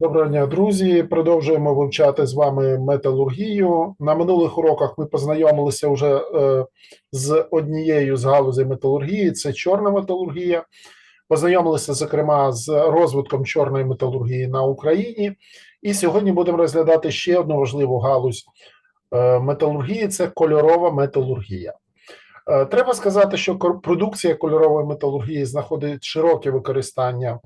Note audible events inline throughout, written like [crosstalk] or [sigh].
Доброго дня, друзі. Продовжуємо вивчати з вами металургію. На минулих уроках ми познайомилися вже е, з однією з галузей металургії це чорна металургія. Познайомилися, зокрема, з розвитком чорної металургії на Україні. І сьогодні будемо розглядати ще одну важливу галузь е, металургії це кольорова металургія. Е, Треба сказати, що продукція кольорової металургії знаходить широке використання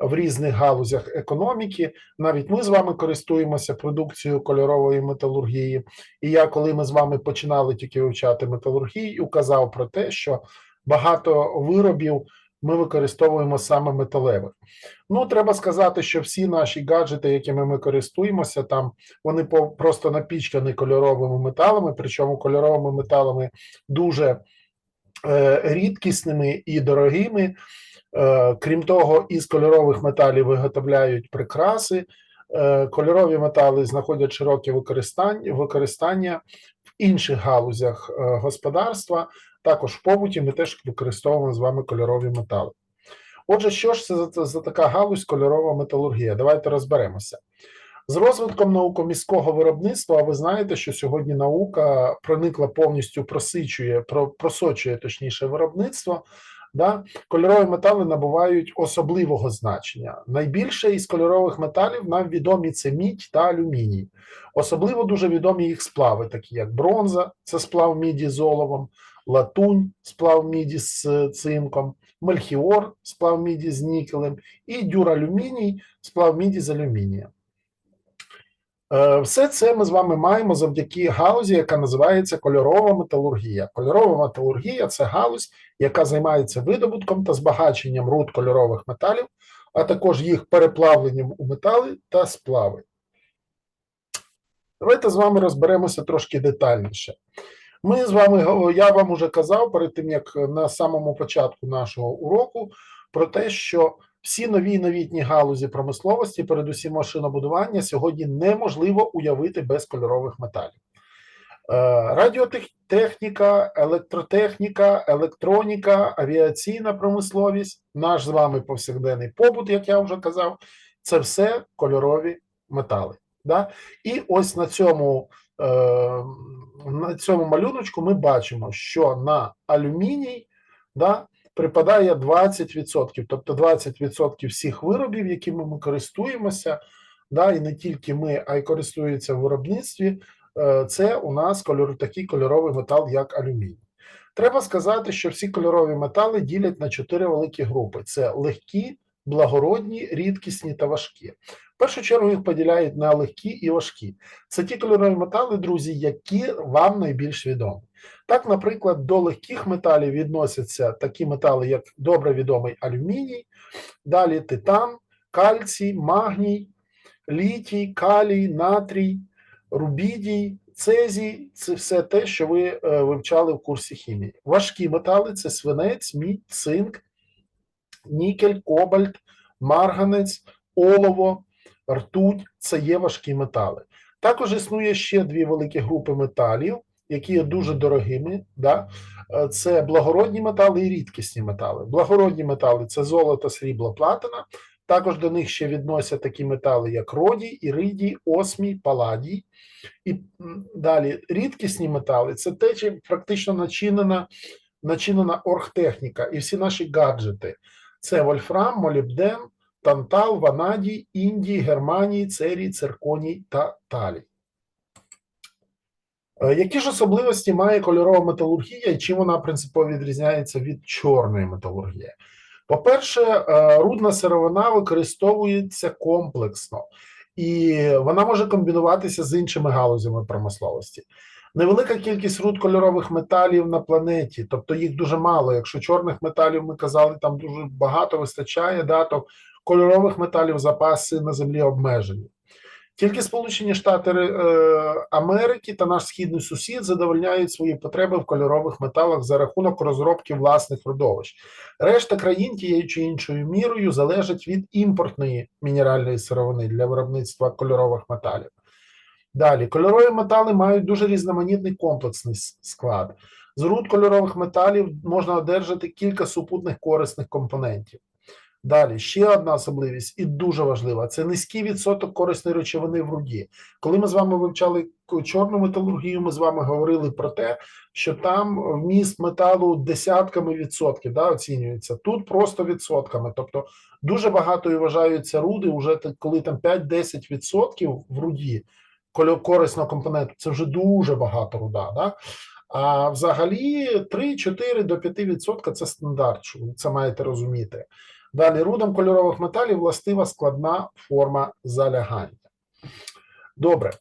в різних галузях економіки. Навіть ми з вами користуємося продукцією кольорової металургії. І я, коли ми з вами починали тільки вивчати металургію, казав про те, що багато виробів ми використовуємо саме металевих. Ну, треба сказати, що всі наші гаджети, якими ми користуємося, там вони просто напічкані кольоровими металами, причому кольоровими металами дуже е, рідкісними і дорогими. Е, Крім того, із кольорових металів виготовляють прикраси. Е, Кольорові метали знаходять широке використання, в інших галузях е, господарства. Також в побуті ми теж використовуємо з вами кольорові метали. Отже, що ж це за, за така галузь кольорова металургія? Давайте розберемося. З розвитком наукоміського виробництва, а ви знаєте, що сьогодні наука проникла повністю просичує, про, просочує точніше виробництво. Да? Кольорові метали набувають особливого значення. Найбільше із кольорових металів нам відомі це мідь та алюміній. Особливо дуже відомі їх сплави, такі як бронза, це сплав міді з оловом, латунь, сплав міді з цинком, мельхіор, сплав міді з нікелем, і дюралюміній, сплав міді з алюмінієм. Е, Все це ми з вами маємо завдяки галузі, яка називається кольорова металургія. Кольорова металургія це галузь, яка займається видобутком та збагаченням руд кольорових металів, а також їх переплавленням у метали та сплави. Давайте з вами розберемося трошки детальніше. Ми з вами, я вам уже казав перед тим, як на самому початку нашого уроку, про те, що всі нові новітні галузі промисловості, передусім машинобудування, сьогодні неможливо уявити без кольорових металів. Е, Радіотехніка, електротехніка, електроніка, авіаційна промисловість, наш з вами повсякденний побут, як я вже казав, це все кольорові метали. Да? І ось на цьому, е, на цьому малюночку ми бачимо, що на алюміній да, припадає 20%, тобто 20% всіх виробів, якими ми користуємося, да, і не тільки ми, а й користуються в виробництві. е, Це у нас кольор, такий кольоровий метал, як алюміній. Треба сказати, що всі кольорові метали ділять на чотири великі групи: це легкі, благородні, рідкісні та важкі. В першу чергу їх поділяють на легкі і важкі. Це ті кольорові метали, друзі, які вам найбільш відомі. Так, наприклад, до легких металів відносяться такі метали, як добре відомий алюміній, далі титан, кальцій, магній, літій, калій, натрій, рубідій, цезій це все те, що ви е, вивчали в курсі хімії. Важкі метали це свинець, мідь, цинк, нікель, кобальт, марганець, олово, ртуть це є важкі метали. Також існує ще дві великі групи металів, які є дуже дорогими. Да? Е, Це благородні метали і рідкісні метали. Благородні метали це золото, срібло, платина. Також до них ще відносять такі метали, як родій, іридій, осмій, паладій. І далі рідкісні метали це те, чим практично начинена, начинена оргтехніка і всі наші гаджети. Це вольфрам, молібден, тантал, ванадій, індій, германій, церій, цирконій та талій. Е, Які ж особливості має кольорова металургія і чим вона принципово відрізняється від чорної металургії? По-перше, е, рудна сировина використовується комплексно і вона може комбінуватися з іншими галузями промисловості. Невелика кількість руд кольорових металів на планеті, тобто їх дуже мало. Якщо чорних металів ми казали, там дуже багато вистачає, да, то кольорових металів запаси на землі обмежені. Тільки Сполучені Штати е, Америки та наш східний сусід задовольняють свої потреби в кольорових металах за рахунок розробки власних родовищ. Решта країн тією чи іншою мірою залежать від імпортної мінеральної сировини для виробництва кольорових металів. Далі, кольорові метали мають дуже різноманітний комплексний склад. З руд кольорових металів можна одержати кілька супутних корисних компонентів. Далі ще одна особливість, і дуже важлива: це низький відсоток корисної речовини в руді. Коли ми з вами вивчали чорну металургію, ми з вами говорили про те, що там вміст металу десятками відсотків да, оцінюється. Тут просто відсотками. Тобто дуже багато вважаються руди, уже коли там 5-10 відсотків в руді корисного компоненту, це вже дуже багато руда. Да? А взагалі 3-4 до 5 відсотка це стандарт, що ви це маєте розуміти. Далі рудам кольорових металів властива складна форма залягання. Добре.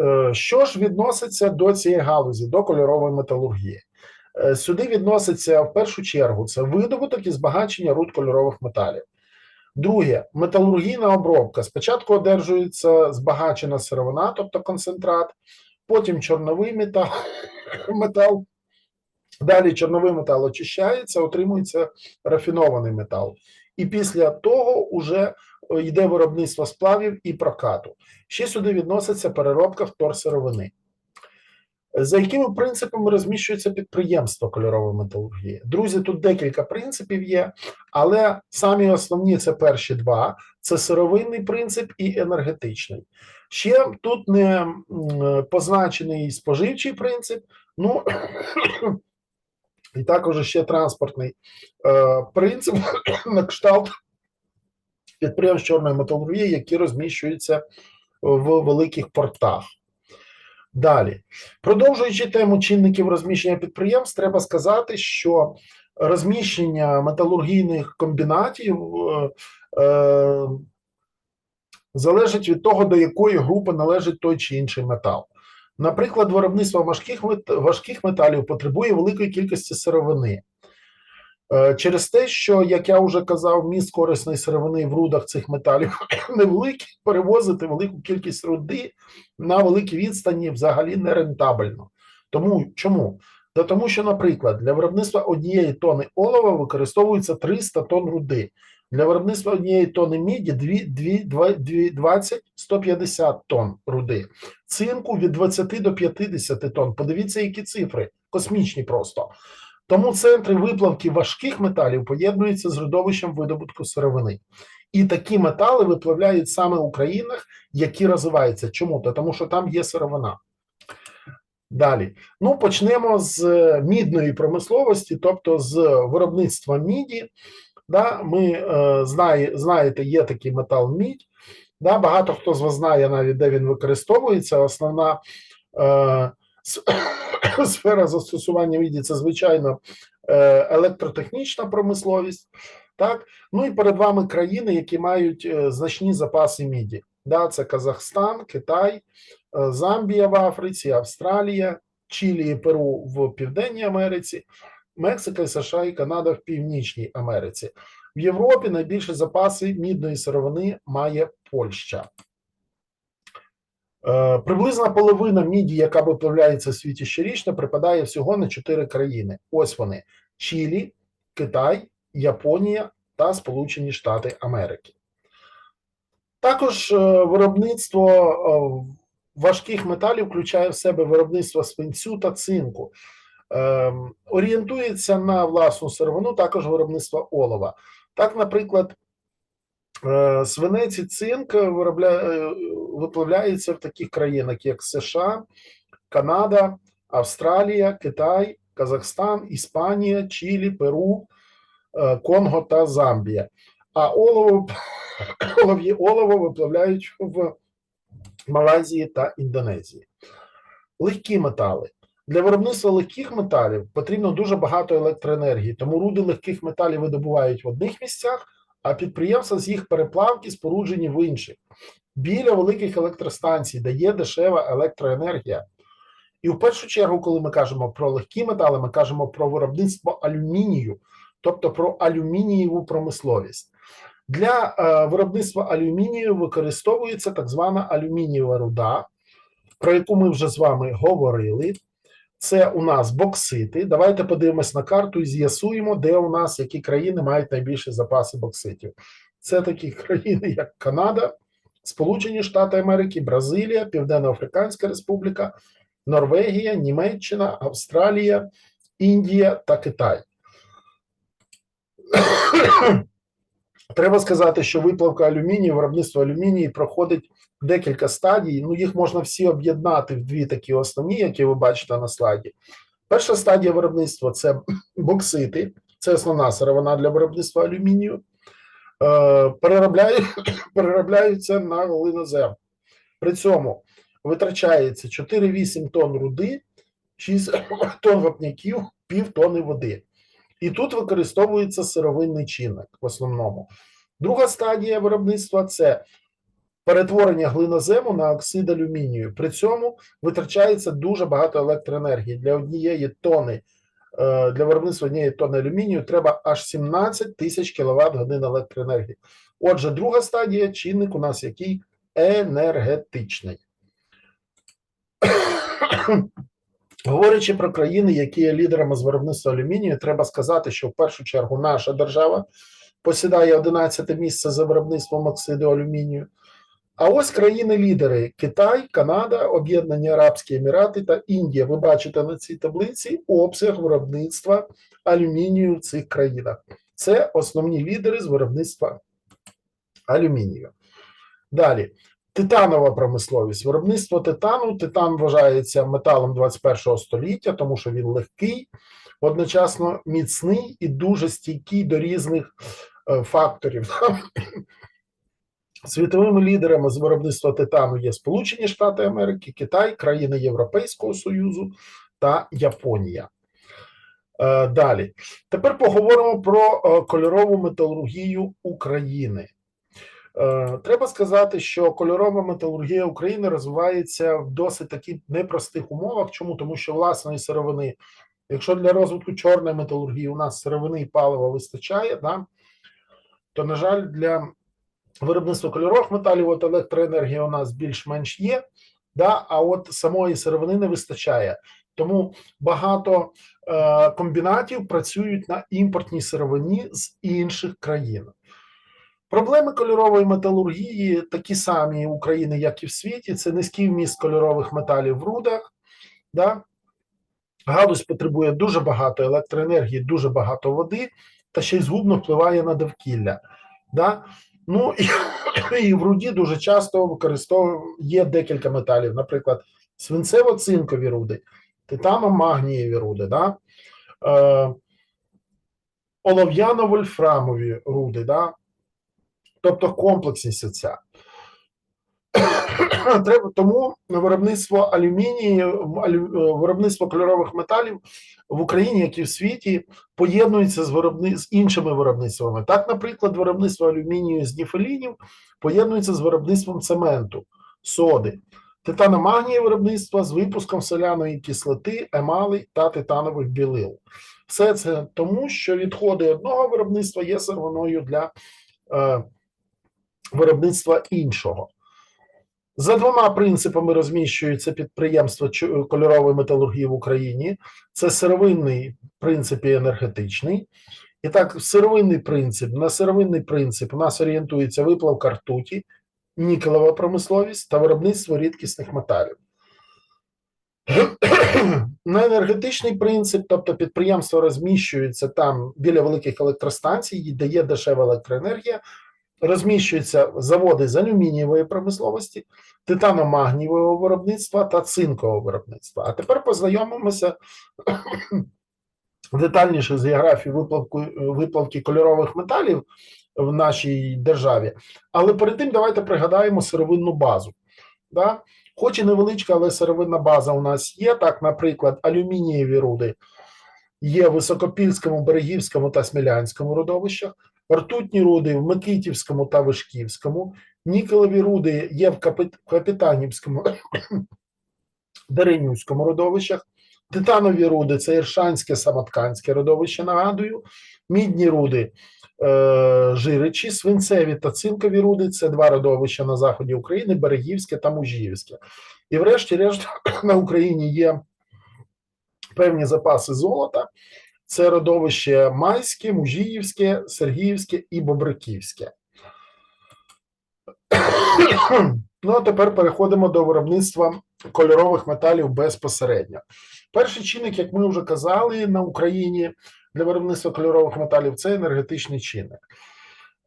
Е, Що ж відноситься до цієї галузі, до кольорової металургії? Е, Сюди відноситься в першу чергу це видобуток і збагачення руд кольорових металів. Друге, металургійна обробка. Спочатку одержується збагачена сировина, тобто концентрат, потім чорновий метал, метал. Далі чорновий метал очищається, отримується рафінований метал. І після того вже е, йде виробництво сплавів і прокату. Ще сюди відноситься переробка вторсировини. За якими принципами розміщується підприємство кольорової металургії? Друзі, тут декілька принципів є, але самі основні це перші два: це сировинний принцип і енергетичний. Ще тут не позначений споживчий принцип, ну і також ще транспортний е, принцип [coughs] на кшталт підприємств чорної металургії, які розміщуються в великих портах. Далі, продовжуючи тему чинників розміщення підприємств, треба сказати, що розміщення металургійних комбінатів е, е, залежить від того, до якої групи належить той чи інший метал. Наприклад, виробництво важких, важких металів потребує великої кількості сировини. Е, Через те, що, як я вже казав, міст корисної сировини в рудах цих металів [laughs] невеликий, перевозити велику кількість руди на великій відстані взагалі не рентабельно. Тому чому? Та тому, що, наприклад, для виробництва однієї тони олова використовується 300 тонн руди. Для виробництва однієї тони міді 20-150 тонн руди. Цинку від 20 до 50 тонн. Подивіться, які цифри, космічні просто. Тому центри виплавки важких металів поєднуються з родовищем видобутку сировини. І такі метали виплавляють саме у країнах, які розвиваються. Чому? Тому що там є сировина. Далі. Ну, почнемо з е, мідної промисловості, тобто з виробництва міді. Да, ми е, знає, знаєте, є такий метал мідь. Да, багато хто з вас знає навіть, де він використовується. Основна е, [coughs] сфера застосування міді це, звичайно, е, електротехнічна промисловість. Так? Ну і перед вами країни, які мають е, значні запаси міді. Да, це Казахстан, Китай, е, Замбія в Африці, Австралія, Чилі і Перу в Південній Америці, Мексика, США і Канада в Північній Америці. В Європі найбільші запаси мідної сировини має Польща. Е, Приблизна половина міді, яка виплавляється в світі щорічно, припадає всього на чотири країни. Ось вони: Чилі, Китай, Японія та Сполучені Штати Америки. Також е, виробництво е, важких металів включає в себе виробництво свинцю та цинку. Ем, Орієнтується на власну сировину, також виробництво олова. Так, наприклад, е, свинець і цинк виробля... е, виплавляються в таких країнах, як США, Канада, Австралія, Китай, Казахстан, Іспанія, Чилі, Перу, е, Конго та Замбія. А олово, [coughs] олово виплавляють в Малайзії та Індонезії. Легкі метали. Для виробництва легких металів потрібно дуже багато електроенергії, тому руди легких металів видобувають в одних місцях, а підприємства з їх переплавки споруджені в інших. Біля великих електростанцій, де є дешева електроенергія. І в першу чергу, коли ми кажемо про легкі метали, ми кажемо про виробництво алюмінію, тобто про алюмінієву промисловість. Для е, виробництва алюмінію використовується так звана алюмінієва руда, про яку ми вже з вами говорили. Це у нас боксити. Давайте подивимось на карту і з'ясуємо, де у нас які країни мають найбільші запаси бокситів. Це такі [laughs] країни, як Канада, Сполучені Штати Америки, Бразилія, Південно-Африканська Республіка, Норвегія, Німеччина, Австралія, Індія та Китай. [coughs] Треба сказати, що виплавка алюмінію, виробництво алюмінію проходить декілька стадій. Ну, їх можна всі об'єднати в дві такі основні, які ви бачите на слайді. Перша стадія виробництва це [clears throat] боксити, це основна сировина для виробництва алюмінію. Переробляють, переробляються [clears throat] на глинозем. При цьому витрачається 4-8 тонн руди, 6 [clears throat] тонн вапняків, пів тонни води. І тут використовується сировинний чинник в основному. Друга стадія виробництва це перетворення глинозему на оксид алюмінію. При цьому витрачається дуже багато електроенергії. Для однієї тони, е, для виробництва однієї тони алюмінію треба аж 17 тисяч кВт годин електроенергії. Отже, друга стадія чинник у нас який енергетичний. [coughs] Говорячи про країни, які є лідерами з виробництва алюмінію, треба сказати, що в першу чергу наша держава посідає 11 місце за виробництвом оксиду алюмінію. А ось країни-лідери: Китай, Канада, Об'єднані Арабські Емірати та Індія. Ви бачите на цій таблиці обсяг виробництва алюмінію в цих країнах. Це основні лідери з виробництва алюмінію. Далі. Титанова промисловість. Виробництво титану. Титан вважається металом 21 століття, тому що він легкий, одночасно міцний і дуже стійкий до різних е, факторів. Світовими лідерами з виробництва титану є Сполучені Штати Америки, Китай, країни Європейського Союзу та Японія. Е, Далі. Тепер поговоримо про е, кольорову металургію України. Е, Треба сказати, що кольорова металургія України розвивається в досить таких непростих умовах. Чому? Тому що власної сировини, якщо для розвитку чорної металургії у нас сировини і палива вистачає, да, то, на жаль, для виробництва кольорових металів от електроенергія у нас більш-менш є, да, а от самої сировини не вистачає. Тому багато е, комбінатів працюють на імпортній сировині з інших країн. Проблеми кольорової металургії такі самі в Україні, як і в світі. Це низький вміст кольорових металів в рудах. Да? Галузь потребує дуже багато електроенергії, дуже багато води, та ще й згубно впливає на довкілля. Да? Ну і, і в руді дуже часто використовує декілька металів, наприклад, свинцево-цинкові руди, титано-магнієві руди, да? е, олов'яно-вольфрамові руди, да? тобто комплексність ця. [laughs] Треба тому виробництво алюмінію, алю, виробництво кольорових металів в Україні, як і в світі, поєднується з виробни, з іншими виробництвами. Так, наприклад, виробництво алюмінію з ніфелінів поєднується з виробництвом цементу, соди, титаномагнії виробництва з випуском соляної кислоти, емалей та титанових білил. Все це тому, що відходи одного виробництва є сировиною для е, виробництва іншого. За двома принципами розміщуються підприємства кольорової металургії в Україні. Це сировинний принцип і енергетичний. І так, сировинний принцип. На сировинний принцип у нас орієнтується виплавка ртуті, нікелева промисловість та виробництво рідкісних металів. [clears throat] На енергетичний принцип, тобто підприємство розміщується там біля великих електростанцій, де є дешева електроенергія, розміщуються заводи з алюмінієвої промисловості, титаномагнієвого виробництва та цинкового виробництва. А тепер познайомимося [clears throat] детальніше з географією виплавки, виплавки кольорових металів в нашій державі. Але перед тим давайте пригадаємо сировинну базу. Да? Хоч і невеличка, але сировинна база у нас є. Так, наприклад, алюмінієві руди є в Високопільському, Берегівському та Смілянському родовищах ртутні руди в Микитівському та Вишківському, нікелеві руди є в Капітанівському [coughs] Деренюському родовищах, титанові руди це Іршанське Самотканське родовище, нагадую, мідні руди е, Жиричі, свинцеві та цинкові руди це два родовища на заході України, Берегівське та Мужіївське. І, врешті-решт, [coughs] на Україні є певні запаси золота. Це родовище Майське, Мужіївське, Сергіївське і Бобриківське. [coughs] Ну, а тепер переходимо до виробництва кольорових металів безпосередньо. Перший чинник, як ми вже казали, на Україні для виробництва кольорових металів це енергетичний чинник.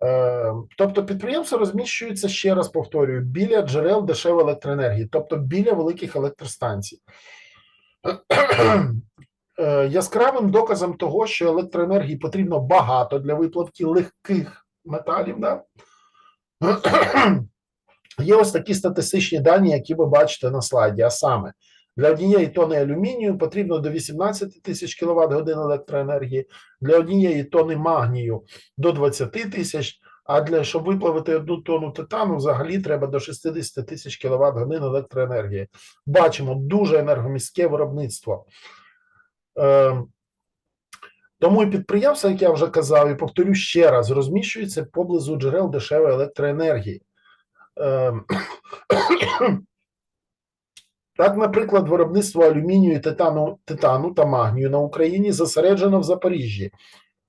Е, Тобто підприємства розміщуються, ще раз повторюю, біля джерел дешевої електроенергії, тобто біля великих електростанцій. Е, Яскравим доказом того, що електроенергії потрібно багато для виплавки легких металів, да? [clears throat] є ось такі статистичні дані, які ви бачите на слайді. А саме для однієї тони алюмінію потрібно до 18 тисяч кВт годин електроенергії, для однієї тони магнію до 20 тисяч. А для щоб виплавити одну тонну титану, взагалі треба до 60 тисяч кВт годин електроенергії. Бачимо дуже енергомістке виробництво. Е, тому і підприємства, як я вже казав, і повторю ще раз, розміщуються поблизу джерел дешевої електроенергії. Е, [coughs] так, наприклад, виробництво алюмінію, титану, титану та магнію на Україні зосереджено в Запоріжжі,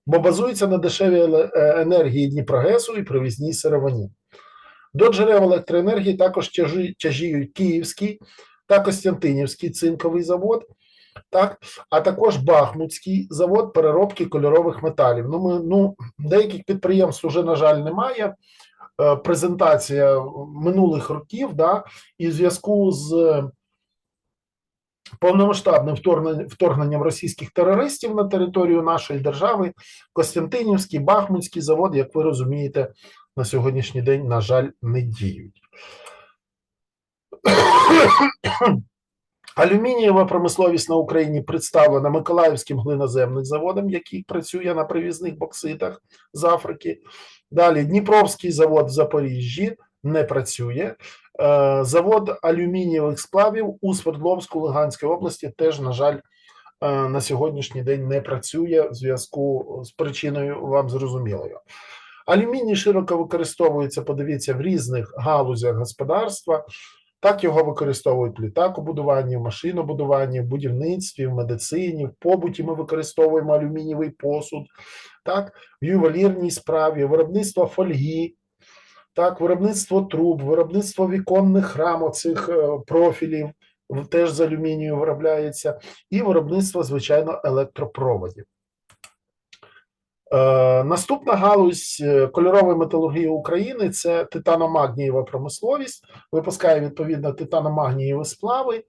бо базується на дешевій е, енергії Дніпрогесу і провізній сировині. До джерел електроенергії також тяжіють Київський та Костянтинівський цинковий завод, так, а також Бахмутський завод переробки кольорових металів. Ну, ми, ну, деяких підприємств вже, на жаль, немає. Е, Презентація минулих років, да, і в зв'язку з повномасштабним вторгненням, вторгненням російських терористів на територію нашої держави, Костянтинівський, Бахмутський завод, як ви розумієте, на сьогоднішній день, на жаль, не діють. Алюмінієва промисловість на Україні представлена Миколаївським глиноземним заводом, який працює на привізних бокситах з Африки. Далі Дніпровський завод в Запоріжжі не працює. Е, Завод алюмінієвих сплавів у Свердловську Луганській області теж, на жаль, е, на сьогоднішній день не працює в зв'язку з причиною вам зрозумілою. Алюміній широко використовується, подивіться, в різних галузях господарства. Так його використовують в літакобудуванні, в машинобудуванні, в будівництві, в медицині, в побуті ми використовуємо алюмінієвий посуд, так, в ювелірній справі, виробництво фольги, так, виробництво труб, виробництво віконних рам, оцих е, профілів теж з алюмінію виробляється, і виробництво, звичайно, електропроводів. Е, наступна галузь е, кольорової металургії України це титаномагнієва промисловість, випускає відповідно титаномагнієві сплави.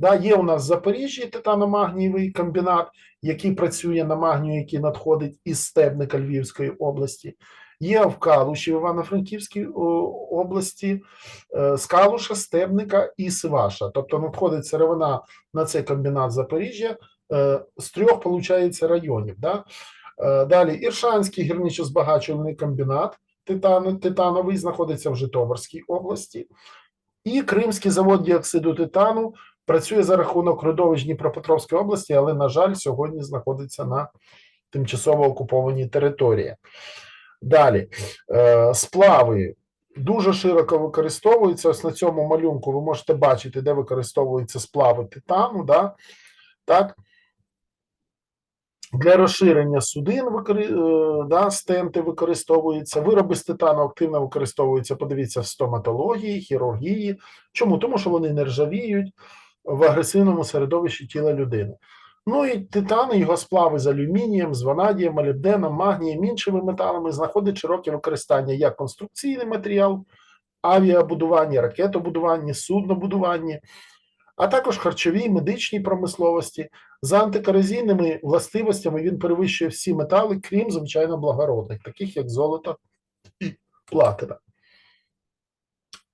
Да, є у нас в Запоріжжі титаномагнієвий комбінат, який працює на магнію, який надходить із Стебника Львівської області. Є в Калуші в Івано-Франківській області е, з Калуша, Стебника і Сиваша. Тобто надходить сировина на цей комбінат Запоріжжя е, з трьох, виходить, районів. Да? Е, Далі Іршанський гірничо-збагачувальний комбінат титан, титановий знаходиться в Житомирській області. І Кримський завод діоксиду титану працює за рахунок родовищ Дніпропетровської області, але, на жаль, сьогодні знаходиться на тимчасово окупованій території. Далі е, сплави дуже широко використовуються. Ось на цьому малюнку ви можете бачити, де використовуються сплави титану. Да? Так? Для розширення судин е, да, стенти використовуються, вироби з титану активно використовуються, подивіться, в стоматології, хірургії. Чому? Тому що вони не ржавіють в агресивному середовищі тіла людини. Ну і титан, і його сплави з алюмінієм, з ванадієм, молібденом, магнієм, іншими металами знаходять широке використання як конструкційний матеріал, авіабудування, ракетобудування, суднобудування, а також харчовій, медичній промисловості. За антикорозійними властивостями він перевищує всі метали, крім, звичайно, благородних, таких як золото і платина.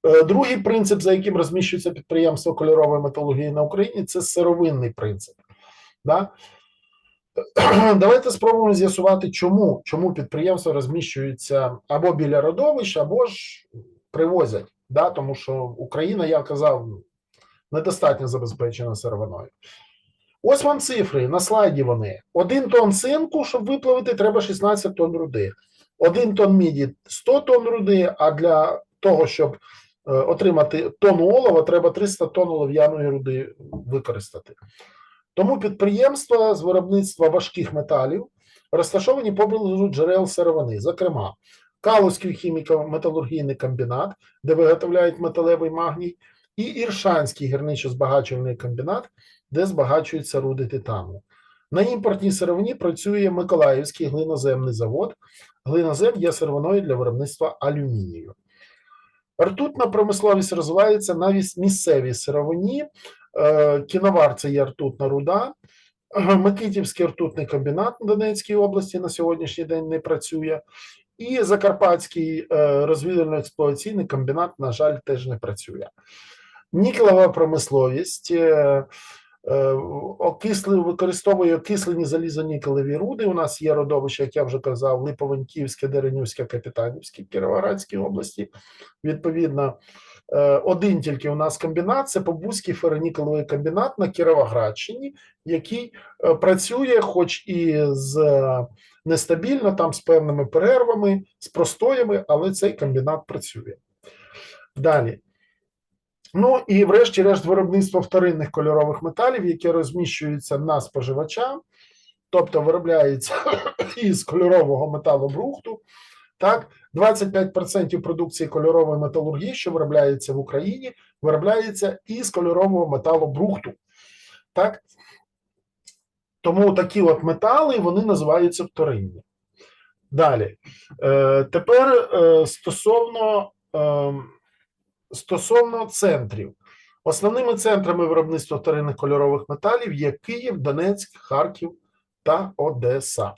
Е, Другий принцип, за яким розміщується підприємство кольорової металургії на Україні, це сировинний принцип. Да? [clears throat] Давайте спробуємо з'ясувати, чому, чому підприємства розміщуються або біля родовищ, або ж привозять. Да? Тому що Україна, я казав, недостатньо забезпечена сировиною. Ось вам цифри на слайді вони. Один тонн цинку, щоб виплавити, треба 16 тонн руди. Один тонн міді 100 тонн руди, а для того, щоб е, отримати тонну олова, треба 300 тонн олов'яної руди використати. Тому підприємства з виробництва важких металів розташовані поблизу джерел сировини, зокрема, Калузький хіміко-металургійний комбінат, де виготовляють металевий магній, і Іршанський гірничо-збагачувальний комбінат, де збагачуються руди титану. На імпортній сировині працює Миколаївський глиноземний завод. Глинозем є сировиною для виробництва алюмінію. Ртутна промисловість розвивається на місцевій сировині. Е, Кіновар це є ртутна руда. Микитівський ртутний комбінат на Донецькій області на сьогоднішній день не працює. І Закарпатський е, розвідувально-експлуатаційний комбінат, на жаль, теж не працює. Нікелева промисловість е, е, окисли, використовує окислені залізонікелеві руди. У нас є родовище, як я вже казав, Липовенківське, Деренівське, Капітанівське, Кіровоградській області. Відповідно, е, один тільки у нас комбінат це Побузький ферронікелевий комбінат на Кіровоградщині, який працює, хоч і з нестабільно, там з певними перервами, з простоями, але цей комбінат працює. Далі. Ну і врешті-решт виробництво вторинних кольорових металів, яке розміщується на споживача, тобто виробляється [coughs] із кольорового металобрухту. Так, 25% продукції кольорової металургії, що виробляється в Україні, виробляється із кольорового металобрухту. Так? Тому такі от метали вони називаються вторинні. Далі. Е, тепер е, стосовно, е, стосовно центрів. Основними центрами виробництва вторинних кольорових металів є Київ, Донецьк, Харків та Одеса.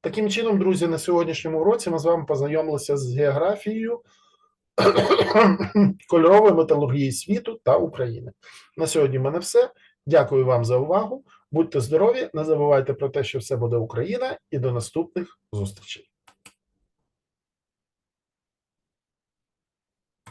Таким чином, друзі, на сьогоднішньому уроці ми з вами познайомилися з географією [coughs] кольорової металургії світу та України. На сьогодні в мене все. Дякую вам за увагу. Будьте здорові, не забувайте про те, що все буде Україна, і до наступних зустрічей.